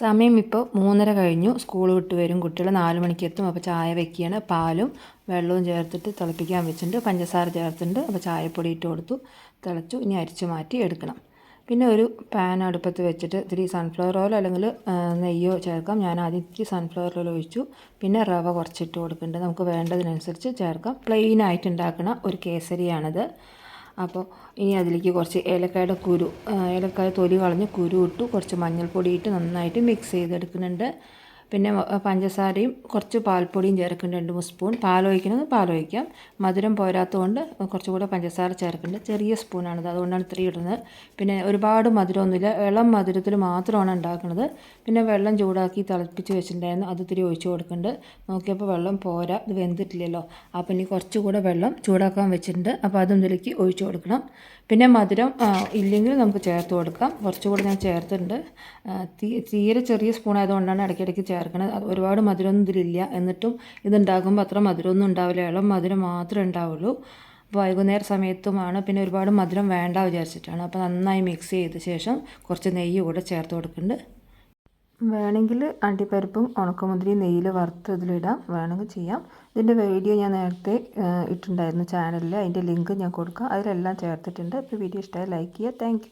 സമയം ഇപ്പോൾ മൂന്നര കഴിഞ്ഞു. സ്കൂൾ വിട്ട് വരും. കുട്ടികൾ നാല് മണിക്ക് എത്തും അപ്പോൾ ചായ വെക്കുകയാണ്. പാലും വെള്ളവും ചേർത്തിട്ട് തിളപ്പിക്കാൻ വെച്ചിട്ടുണ്ട്. പഞ്ചസാര ചേർത്തിട്ടുണ്ട്. അപ്പോൾ ചായപ്പൊടി ഇട്ട് കൊടുത്തു. തിളച്ചു. ഇനി അരിച്ചു മാറ്റി എടുക്കണം. പിന്നെ ഒരു പാൻ അടുപ്പത്ത് വെച്ചിട്ട് ഇത്തിരി സൺഫ്ലവർ ഓയിൽ അല്ലെങ്കിൽ നെയ്യോ ചേർക്കാം. ഞാൻ ആദ്യം ഇത്തിരി സൺഫ്ലവർ ഓയിൽ ഒഴിച്ചു. പിന്നെ റവ കുറച്ചിട്ട് കൊടുക്കുന്നുണ്ട്. നമുക്ക് വേണ്ടതിനനുസരിച്ച് ചേർക്കാം. പ്ലെയിൻ ആയിട്ട് ഉണ്ടാക്കുന്ന ഒരു കേസരിയാണിത്. അപ്പോൾ ഇനി അതിലേക്ക് കുറച്ച് ഏലക്കായുടെ കുരു ഏലക്കായ തൊലി കളഞ്ഞ് കുരു ഇട്ടു കുറച്ച് മഞ്ഞൾപ്പൊടി ഇട്ട് നന്നായിട്ട് മിക്സ് ചെയ്തെടുക്കുന്നുണ്ട്. പിന്നെ പഞ്ചസാരയും കുറച്ച് പാൽപ്പൊടിയും ചേർക്കുന്നുണ്ട് രണ്ട് മൂന്ന് സ്പൂൺ. പാൽ പാലൊഴിക്കാം. മധുരം പോരാത്തതുകൊണ്ട് കുറച്ചുകൂടെ പഞ്ചസാര ചേർക്കുന്നുണ്ട് ചെറിയ സ്പൂണാണിത്. അതുകൊണ്ടാണ് ഇത്രയും ഇടുന്നത്. പിന്നെ ഒരുപാട് മധുരമൊന്നുമില്ല. ഇളം മധുരത്തിൽ മാത്രമാണ് ഉണ്ടാക്കുന്നത്. പിന്നെ വെള്ളം ചൂടാക്കി തിളപ്പിച്ച് വെച്ചിട്ടുണ്ടായിരുന്നു. അത് ഇത്തിരി ഒഴിച്ച് കൊടുക്കുന്നുണ്ട്. നോക്കിയപ്പോൾ വെള്ളം പോരാ. ഇത് വെന്തിട്ടില്ലല്ലോ. അപ്പോൾ ഇനി കുറച്ചുകൂടെ വെള്ളം ചൂടാക്കാൻ വെച്ചിട്ടുണ്ട്. അപ്പോൾ അതും ഇതിലേക്ക് ഒഴിച്ച് കൊടുക്കണം. പിന്നെ മധുരം ഇല്ലെങ്കിൽ നമുക്ക് ചേർത്ത് കൊടുക്കാം. കുറച്ചുകൂടെ ഞാൻ ചേർത്തിട്ടുണ്ട്. തീരെ ചെറിയ സ്പൂൺ ആയതുകൊണ്ടാണ് ഇടയ്ക്കിടയ്ക്ക് ചേർക്കണത് ഒരുപാട് മധുരമൊന്നും ഇതിലില്ല. എന്നിട്ടും ഇതുണ്ടാക്കുമ്പോൾ അത്ര മധുരമൊന്നും ഉണ്ടാവില്ല. ഇളം മധുരം മാത്രമേ ഉണ്ടാവുള്ളൂ. അപ്പോൾ വൈകുന്നേര സമയത്തുമാണ് പിന്നെ ഒരുപാട് മധുരം വേണ്ട വിചാരിച്ചിട്ടാണ്. അപ്പോൾ നന്നായി മിക്സ് ചെയ്ത ശേഷം കുറച്ച് നെയ്യ് കൂടെ ചേർത്ത് കൊടുക്കുന്നുണ്ട് വേണമെങ്കിൽ അണ്ടിപ്പരിപ്പും ഉണക്കമുന്തിരിയും നെയ്യിൽ വറുത്ത് ഇതിലിടാം. വേണമെങ്കിൽ ചെയ്യാം. ഇതിന്റെ വീഡിയോ ഞാൻ നേരത്തെ ഇട്ടിട്ടുണ്ടായിരുന്നു ചാനലിൽ അതിന്റെ ലിങ്ക് ഞാൻ കൊടുക്കാം. അതിലെല്ലാം ചേർത്തിട്ടുണ്ട്. അപ്പോൾ വീഡിയോ ഇഷ്ടമായി ലൈക്ക് ചെയ്യുക. താങ്ക്